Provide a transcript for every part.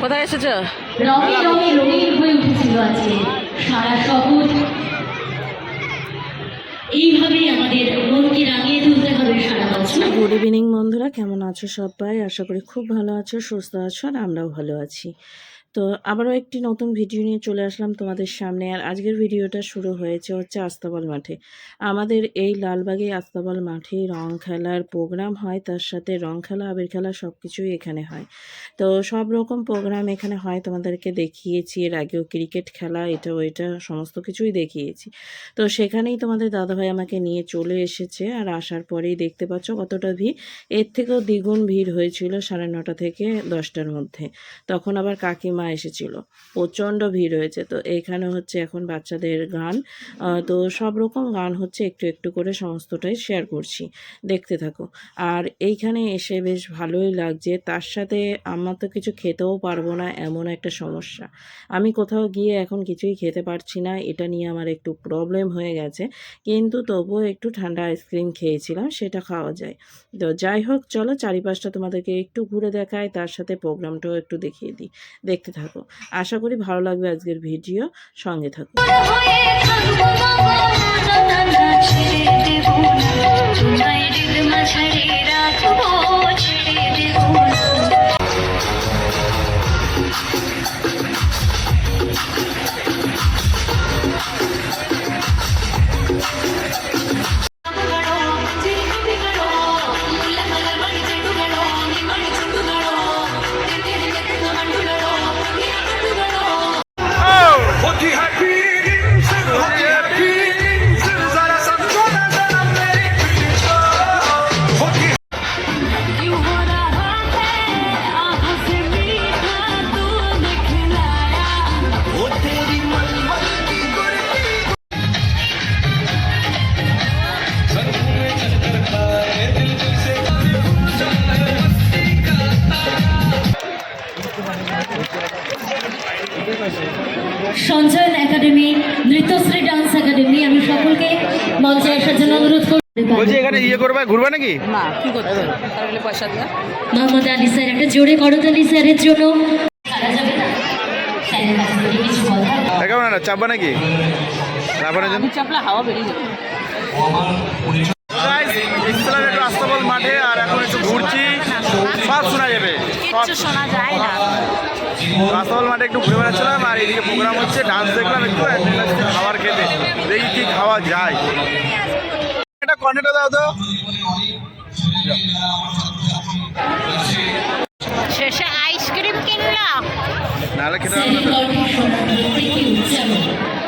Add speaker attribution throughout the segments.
Speaker 1: কোথায় এসেছ
Speaker 2: রঙে রঙে রঙিন হয়ে উঠেছিল আজকে সারা শহর এইভাবেই আমাদের মনকে রাঙিয়ে তুলতে হবে সারা বছর
Speaker 1: গুড ইভিনিং বন্ধুরা কেমন আছো সবাই? আশা করি খুব ভালো আছো সুস্থ আছো আর আমরাও ভালো আছি। তো আবারও একটি নতুন ভিডিও নিয়ে চলে আসলাম তোমাদের সামনে। আর আজকের ভিডিওটা শুরু হয়েছে হচ্ছে আস্তাবল মাঠে। আমাদের এই লালবাগে আস্তাবল মাঠে রং খেলার প্রোগ্রাম হয়, তার সাথে রং খেলা, আবির খেলা সব কিছুই এখানে হয়। তো সব রকম প্রোগ্রাম এখানে হয়, তোমাদেরকে দেখিয়েছি। এর আগেও ক্রিকেট খেলা, এটা ওইটা সমস্ত কিছুই দেখিয়েছি। তো সেখানেই তোমাদের দাদাভাই আমাকে নিয়ে চলে এসেছে। আর আসার পরেই দেখতে পাচ্ছ কতটা ভিড়। এর থেকেও দ্বিগুণ ভিড় হয়েছিল সাড়ে নটা থেকে দশটার মধ্যে। তখন আবার কাকিমা এসেছিল। প্রচণ্ড ভিড় হয়েছে। তো এইখানে হচ্ছে এখন বাচ্চাদের গান। তো সব রকম গান হচ্ছে একটু একটু করে সমস্তটাই শেয়ার করছি। দেখতে থাকো। আর এইখানে এসে বেশ ভালোই লাগছে। তার সাথে আমার তো কিছু খেতেও পারব না, এমন একটা সমস্যা। আমি কোথাও গিয়ে এখন কিছুই খেতে পারছি না। এটা নিয়ে আমার একটু প্রবলেম হয়ে গেছে। কিন্তু তবুও একটু ঠান্ডা আইসক্রিম খেয়েছিলাম, সেটা খাওয়া যায়। তো যাই হোক, চলো চারিপাশটা তোমাদেরকে একটু ঘুরে দেখায়। তার সাথে প্রোগ্রামটাও একটু দেখিয়ে দিই। দেখতে থাকো। আশা করি ভালো লাগবে আজকের ভিডিও। সঙ্গে থাকো।
Speaker 3: এখানে ইয়ে করবে ঘুরবে নাকি?
Speaker 1: না কি করতে তাহলে পয়সা দেওয়া
Speaker 2: মোহাম্মদ আলী স্যার একটা জোরে করতালি স্যারের জন্য। না
Speaker 3: কেমন চাপবা নাকি? রাবারের জন্য
Speaker 1: চাপলা হাওয়া বেরিয়ে যাবে।
Speaker 3: Guys, এসেছিলাম একটু আস্তাবল মাঠে আর এখন একটু ঘুরছি। সব শোনা যাবে।
Speaker 1: শোনা যায় না।
Speaker 3: মাঠে একটু ঘুরে বেড়াচ্ছিলাম আর এদিকে প্রোগ্রাম হচ্ছে ডান্স দেখলাম একটু খাবার খেতে। দেখি কি খাওয়া যায়। এটা কন্টেন্টটা দাও তো।
Speaker 1: শেষে আইসক্রিম কিনলাম।
Speaker 3: নাহলে খেতে হবে না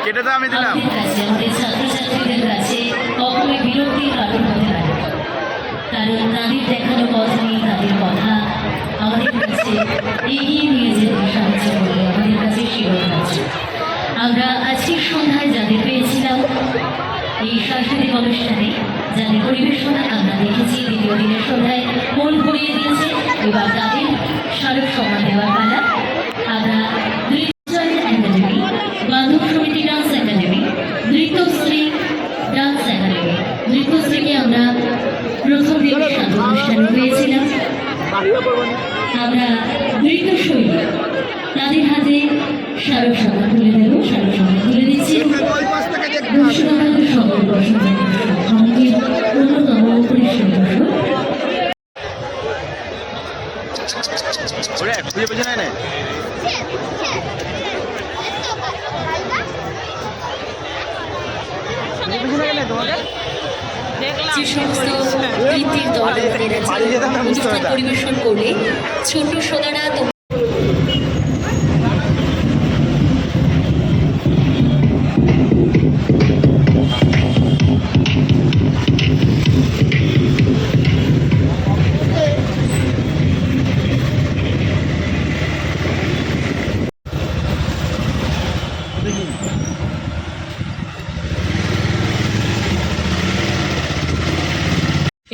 Speaker 3: কেটে তো আমি দিলাম।
Speaker 2: কারণ তাদের দেখানো পথ নেই তাদের কথা আমাদের কাছে এগিয়ে নিয়ে যেতে সাহায্য করে আমাদের কাছে শিরোধ আছে আমরা আজকের পেয়েছিলাম এই সাংস্কৃতিক অনুষ্ঠানে যাদের পরিবেশনা আমরা দেখেছি, দ্বিতীয় দিনের সন্ধ্যায় মন ভরিয়ে দিয়েছে। এবার তাদের স্মারক সম্মান দেওয়ার পালা। আমরা Nrityachayan academy, Bandhab Samiti dance academy, Nrityashree dance academy. নৃত্যশ্রীকে আমরা প্রথম দিনের সাত অনুষ্ঠানে পেয়েছিলাম। আমরা নৃত্যশৈলী, তাদের হাতে স্মারক সম্মান তুলে দেব। স্মারক সম্মান তুলে দিচ্ছি মুর্শিদাবাদের সকল বসন্ত আমাদের অন্যতম পরিশ্রম দর্শক
Speaker 3: ওরে খুঁজে পেছনে নেয় না
Speaker 2: যে সমস্ত পরিবেশন করলে ছোট সোনারা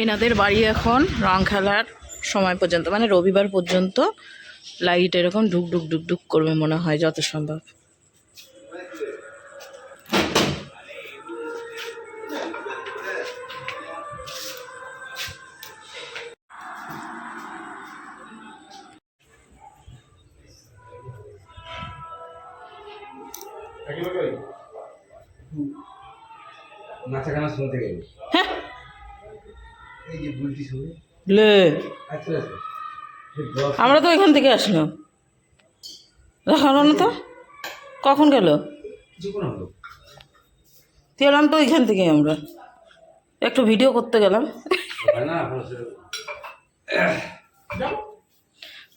Speaker 1: এনাদের বাড়ি এখন রং খেলার সময় পর্যন্ত মানে রবিবার পর্যন্ত লাইট এরকম ঢুক ঢুক ঢুক ঢুক করবে মনে হয়, যত সম্ভব।
Speaker 4: নাচা গানা শুনতে গেলে?
Speaker 5: লে।
Speaker 4: আচ্ছা আচ্ছা।
Speaker 5: আমরা তো এখান থেকে আসলাম। দেখাল না তো? কখন গেল? গেলাম তো এখান থেকে আমরা। একটু ভিডিও করতে গেলাম।
Speaker 4: হয়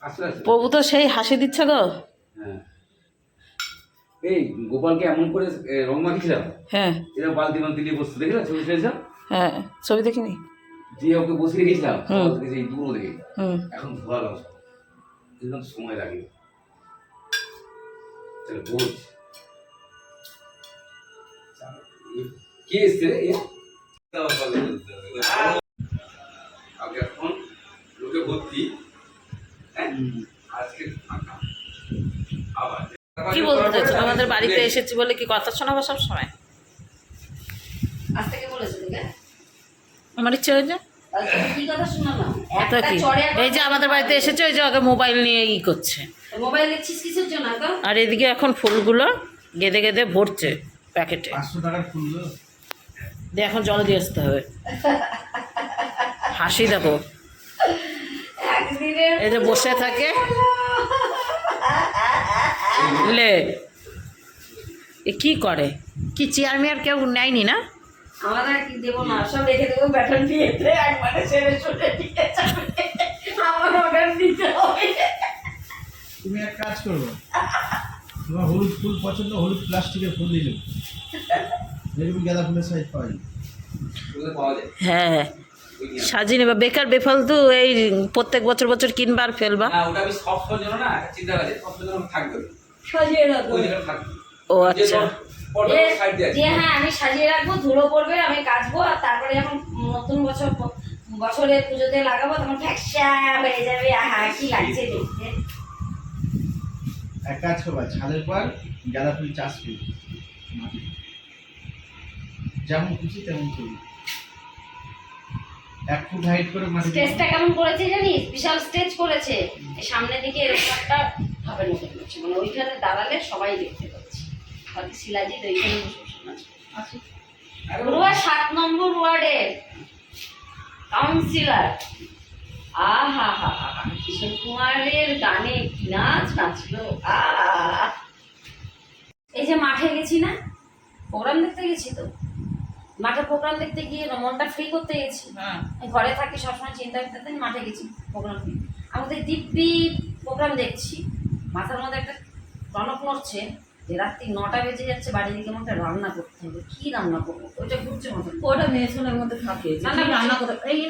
Speaker 4: আস্তে
Speaker 5: প্রভু তো সেই হাসি দিচ্ছে গো।
Speaker 4: হ্যাঁ। এই গোপালকে এমন করে রং মাখিয়েছিলাম?
Speaker 5: হ্যাঁ।
Speaker 4: এরা বালতি বালতি নিয়ে বসতে দেখলাম ছবি
Speaker 5: হ্যাঁ ছবি দেখিনি।
Speaker 4: দিয়ে ওকে বসিয়ে রেখেছিলাম সেই দুপুর থেকে এখন ধোয়ালাম একদম সময় লাগে। চলো বলছি। কে এসছে? আগে এখন লোকে ভর্তি। হ্যাঁ? আজকে ফাঁকা। আবার
Speaker 5: কি বলতে চাচ্ছ আমাদের বাড়িতে এসেছি বলে কি কথা শোনাবো সব সময় আমার ইচ্ছে হয়েছে? এই যে আমাদের বাড়িতে এসেছে ওই যে আগে মোবাইল নিয়ে ই করছে। আর এদিকে এখন ফুলগুলো গেদে গেদে ভরছে প্যাকেটে। দিয়ে এখন জল দিয়ে আসতে হবে। হাসি দেখো
Speaker 6: একদিনের
Speaker 5: এই যে বসে থাকে। লে। এ কি করে? কি চেয়ার মেয়ার কেউ নেয়নি না?
Speaker 6: আমরা কি দেবো না সব রেখে দেবো ব্যাটন দিয়ে একবারে ছেড়ে ছুটে দিয়ে যাবে। আমার অর্ডার দিতে হবে।
Speaker 1: তুমি এক কাজ করব তোমার হলুদ ফুল পছন্দ হলুদ প্লাস্টিকের ফুল দিলে যেরকম গাঁদা ফুলের সাইজ পাওয়া যায়।
Speaker 5: হ্যাঁ
Speaker 4: আসো।
Speaker 5: সাজিয়ে নেবা। বেকার বেফালতু এই প্রত্যেক বছর বছর কিনবার ফেলবা।
Speaker 4: থাকবে।
Speaker 5: ও আচ্ছা।
Speaker 6: যে হ্যাঁ আমি সাজিয়ে রাখব ধুলো পড়বে আমি কাচবো আর তারপরে যখন নতুন বছর বছরে পুজোতে লাগাবো তখন ফ্যাকসা হয়ে যাবে। আহা কি লাগছে দেখতে।
Speaker 1: এক কাজ করবা ছাদের পর গাঁদা ফুল চাষ করবে যেমন খুশি তেমন করবে এক ফুট হাইট করে মাটি
Speaker 6: স্টেজটা কেমন করেছে জানিস? বিশাল স্টেজ করেছে। এই সামনের দিকে এরকম একটা ভাবের মতো করছে। মানে ওইখানে দাঁড়ালে সবাই দেখতে বাকি শিলাজিৎ নাচবে। পড়ুয়া সাত নম্বর ওয়ার্ডের কাউন্সিলর আহা হা হা হা কিশোর কুমারের গানে কি নাচ নাচলো? এই যে মাঠে গেছি না প্রোগ্রাম দেখতে গেছি তো। মাঠে প্রোগ্রাম দেখতে গিয়ে মনটা ফ্রি করতে গেছি। আমি ঘরে থাকি সবসময় চিন্তা করতে মাঠে গেছি প্রোগ্রাম আমাদের দিব্যি প্রোগ্রাম দেখছি মাথার মধ্যে একটা টনক নড়ছে। যে রাত্রি নটা বেজে যাচ্ছে বাড়ি দিকে আমাকে রান্না করতে হবে। কি রান্না করব? ওইটা ঘুরছে মাথা
Speaker 5: ওটা মেয়ে ছেলের মধ্যে থাকে।
Speaker 6: রান্না
Speaker 5: করতে এই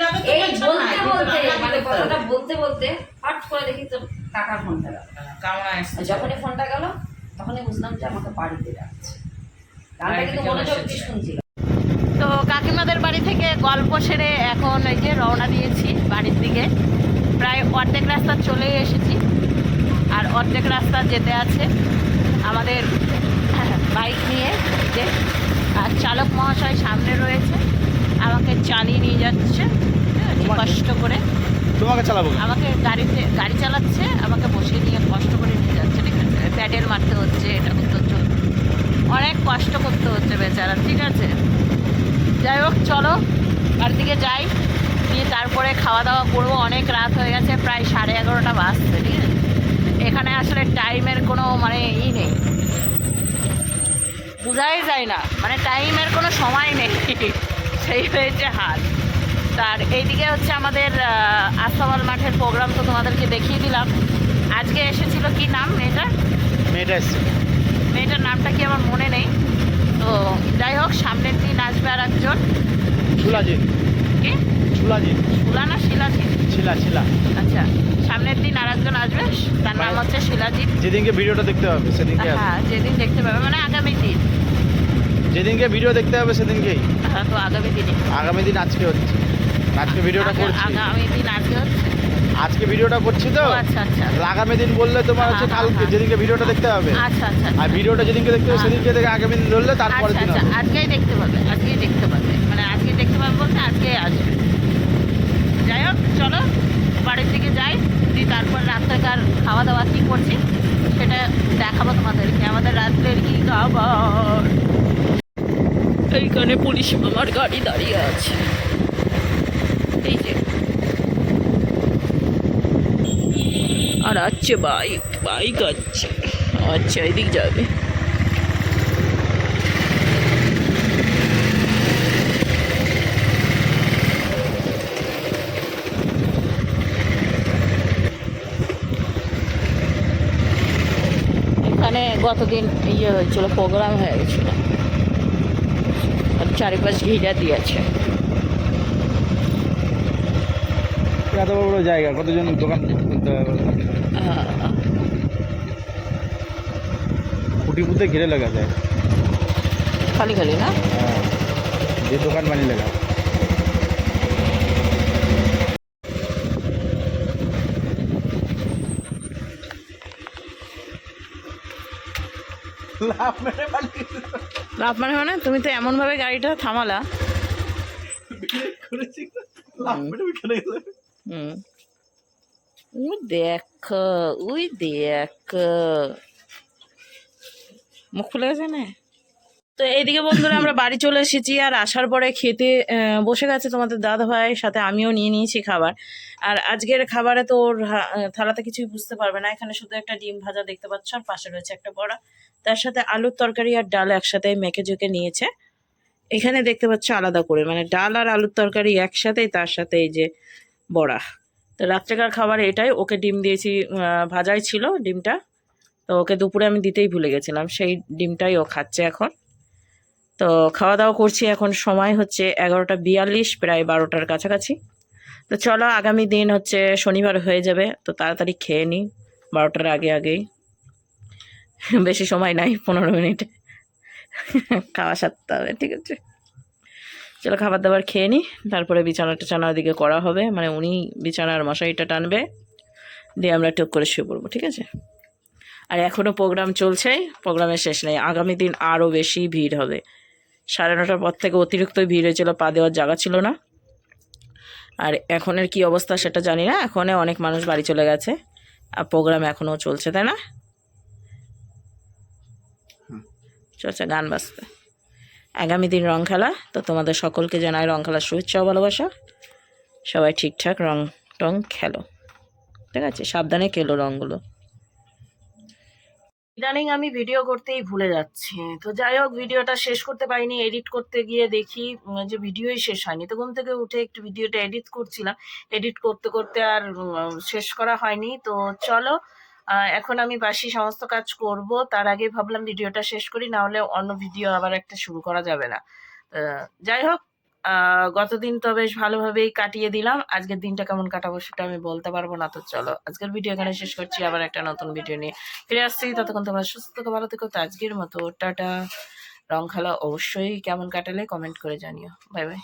Speaker 6: বলতে বলতে মানে কথাটা বলতে বলতে হট করে দেখি তো কাকার ফোনটা গেল আর যখনই ফোনটা গেল তখনই বুঝলাম যে আমাকে বাড়িতে ডাকছে। গানটা কিন্তু মনোযোগ দিয়ে
Speaker 5: তো কাকিমাদের বাড়ি থেকে গল্প সেরে এখন এই যে রওনা দিয়েছি বাড়ির দিকে। প্রায় অর্ধেক রাস্তা চলেই এসেছি। আর অর্ধেক রাস্তা যেতে আছে। আমাদের বাইক নিয়ে যে আর চালক মহাশয় সামনে রয়েছে আমাকে চালিয়ে নিয়ে যাচ্ছে হ্যাঁ, কষ্ট করে।
Speaker 3: তোমাকে চালাবো
Speaker 5: আমাকে গাড়িতে গাড়ি চালাচ্ছে আমাকে বসিয়ে নিয়ে কষ্ট করে নিয়ে যাচ্ছে ঠিক আছে? প্যাডেল মারতে হচ্ছে এটা করতে হচ্ছে অনেক কষ্ট করতে হচ্ছে বেচারা ঠিক আছে? যাই হোক চলো বাড়ির দিকে যাই গিয়ে তারপরে খাওয়া দাওয়া করব অনেক রাত হয়ে গেছে প্রায় সাড়ে এগারোটা বাজছে ঠিক আছে? এখানে আসলে টাইমের কোনো মানে ই নেই। বোঝাই যায় না। মানে টাইমের কোনো সময় নেই। সেই হয়েছে হাল। তার এইদিকে হচ্ছে আমাদের আস্তাবল মাঠের প্রোগ্রাম তো তোমাদেরকে দেখিয়ে দিলাম। আজকে এসেছিল কি নাম
Speaker 3: মেয়েটা এসছে।
Speaker 5: মেয়েটার নামটা কি আমার মনে নেই। তো যাই হোক সামনের দিন আসবে আর একজন
Speaker 3: ঝুলাজিৎ
Speaker 5: কি?
Speaker 3: ঝুলাজিৎ
Speaker 5: শিলা না শিলাজিৎ
Speaker 3: ছিলা ছিলা।
Speaker 5: আচ্ছা সামনের দিন আর একজন আসবে তার নাম হচ্ছে শিলাজিৎ
Speaker 3: যেদিনকে ভিডিওটা দেখতে হবে সেদিনকে।
Speaker 5: হ্যাঁ যেদিন দেখতে পাবে মানে আগামী দিন।
Speaker 3: যেদিনকে ভিডিও দেখতে হবে সেদিনকেই।
Speaker 5: হ্যাঁ তো আগামী দিনে
Speaker 3: আগামী দিন আজকে হচ্ছে। আজকে ভিডিওটা করছি।
Speaker 5: আগামী দিন আজকে হচ্ছে?
Speaker 3: আজকে ভিডিওটা করছি তো?
Speaker 5: আচ্ছা আচ্ছা।
Speaker 3: আগামী দিন বললে তোমার হচ্ছে
Speaker 5: হ্যাঁ,
Speaker 3: কালকে
Speaker 5: হ্যাঁ,
Speaker 3: যেদিনকে ভিডিওটা দেখতে হবে।
Speaker 5: আচ্ছা আচ্ছা আচ্ছা।
Speaker 3: আর ভিডিওটা যেদিনকে দেখতে হবে
Speaker 5: হ্যাঁ।
Speaker 3: সেদিনকে দেখে আগামী দিন ধরলে তারপরে
Speaker 5: আচ্ছা
Speaker 3: দিন
Speaker 5: আচ্ছা। আজকেই দেখতে পাবে আজকেই দেখতে পাবে। মানে আজকে দেখতে পাবে বলতে আজকেই আসবে। যাই হোক, চলো, বাড়ির দিকে যাই, দিয়ে তারপর রাত্রেকার খাওয়া দাওয়া কী করছি,
Speaker 1: সেটা দেখাবো তোমাদেরকে। আমাদের রাত্রের কি খাবার? এইখানে পুলিশ মামার গাড়ি দাঁড়িয়ে আছে। এই যে। আর আছে বাইক বাইক আছে। আচ্ছা এদিক যাবে এখানে গতদিন ইয়ে হয়েছিল প্রোগ্রাম হয়ে গেছিল। আর চারিপাশ ঘিরা দিয়েছে।
Speaker 3: এত বড় বড় জায়গা কতজন দোকান হবে? ফুটি ফুটে ঘিরে লাগা যায়।
Speaker 1: খালি খালি না?
Speaker 3: হ্যাঁ যে দোকান বানিয়ে লাগা লাভ
Speaker 1: মানে মানে তুমি তো এমনভাবে গাড়িটা থামালা। ওই দেখ ওই দেখ। মুখ খুলে গেছে না? তো এইদিকে বন্ধুরা আমরা বাড়ি চলে এসেছি আর আসার পরে খেতে বসে গেছে তোমাদের দাদা ভাইয়ের সাথে আমিও নিয়ে নিয়েছি খাবার। আর আজকের খাবারে তো ওর থালাতে কিছুই বুঝতে পারবে না। এখানে শুধু একটা ডিম ভাজা দেখতে পাচ্ছ আর পাশে রয়েছে একটা বড়া। তার সাথে আলুর তরকারি আর ডাল একসাথে মেখে ঝুঁকে নিয়েছে। এখানে দেখতে পাচ্ছ আলাদা করে মানে ডাল আর আলুর তরকারি একসাথেই তার সাথে এই যে বড়া। তো রাত্রেকার খাবার এটাই, ওকে ডিম দিয়েছি ভাজাই ছিল ডিমটা। তো ওকে দুপুরে আমি দিতেই ভুলে গেছিলাম, সেই ডিমটাই ও খাচ্ছে এখন। তো খাওয়া দাওয়া করছি, এখন সময় হচ্ছে এগারোটা বিয়াল্লিশ, প্রায় বারোটার কাছাকাছি। তো চলো, আগামী দিন হচ্ছে শনিবার হয়ে যাবে, তো তাড়াতাড়ি খেয়ে নিই, বারোটার আগে আগেই। বেশি সময় নাই, পনেরো মিনিট। খাওয়া সারতে হবে, ঠিক আছে। চলো খাবার দাবার খেয়ে নিই তারপরে বিছানা টিছানা ওদিকে করা হবে। মানে উনি বিছানার মশারিটা টানবে, দিয়ে আমরা টুক করে শুয়ে পড়ব, ঠিক আছে? আর এখনও প্রোগ্রাম চলছে, প্রোগ্রামের শেষ নেই। আগামী দিন আরও বেশি ভিড় হবে। সাড়ে নটার পর থেকে অতিরিক্ত ভিড় হয়েছিল, পা দেওয়ার জায়গা ছিল না। আর এখনের কি অবস্থা সেটা জানি না, এখনে অনেক মানুষ বাড়ি চলে গেছে। আর প্রোগ্রাম এখনও চলছে, তাই না? চলছে, গান বাজতে আগামী দিন রং খেলা, তো তোমাদের সকলকে জানাই রং খেলার শুভেচ্ছা ভালোবাসা। সবাই ঠিকঠাক রং টং খেলো। ঠিক আছে, সাবধানে খেলো রঙগুলো ইদানিং আমি ভিডিও করতেই ভুলে যাচ্ছি। তো যাই হোক, ভিডিওটা শেষ করতে পারিনি, এডিট করতে গিয়ে দেখি যে ভিডিওই শেষ হয়নি। তো ঘুম থেকে উঠে একটু ভিডিওটা এডিট করছিলাম। এডিট করতে করতে আর শেষ করা হয়নি। তো চলো এখন আমি বাসি সমস্ত কাজ করব। তার আগে ভাবলাম ভিডিওটা শেষ করি, না হলে অন্য ভিডিও আবার একটা শুরু করা যাবে না। যাই হোক গতদিন তো বেশ ভালোভাবেই কাটিয়ে দিলাম। আজকের দিনটা কেমন কাটাবো সেটা আমি বলতে পারব না, তো চলো আজকের ভিডিও এখানে শেষ করছি। আবার একটা নতুন ভিডিও নিয়ে ফিরে আসছি। ততক্ষণ তোমরা সুস্থ থেকো, ভালো থেকো, তো আজকের মতো টাটা। রং খেলা অবশ্যই কেমন কাটালে কমেন্ট করে জানিও। Bye bye.